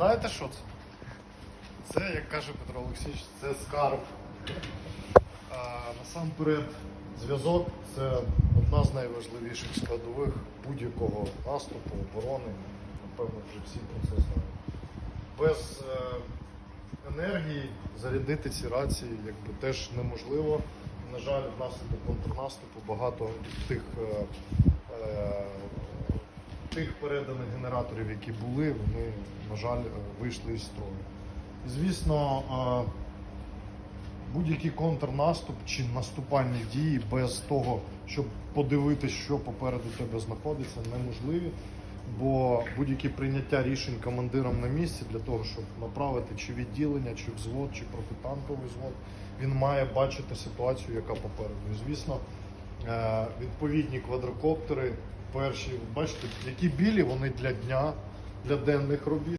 Знаєте що це? Це, як каже Петро Олексійович, це скарб. А, насамперед, зв'язок це одна з найважливіших складових будь-якого наступу, оборони. Напевно, вже всі про це знають. Без е, енергії зарядити ці рації якби, теж неможливо. На жаль, внаслідок контрнаступу багато тих, е, е, тих переданих генераторів, які були, вони, на жаль, е, вийшли із строю. Звісно, е, будь-який контрнаступ чи наступальні дії без того, щоб подивитися, що попереду тебе знаходиться, неможливі. Бо будь-які прийняття рішень командиром на місці для того, щоб направити чи відділення, чи взвод, чи протитанковий взвод, він має бачити ситуацію, яка попереду. І, звісно, е, відповідні квадрокоптери, перші, бачите, які білі, вони для дня, для денних робіт.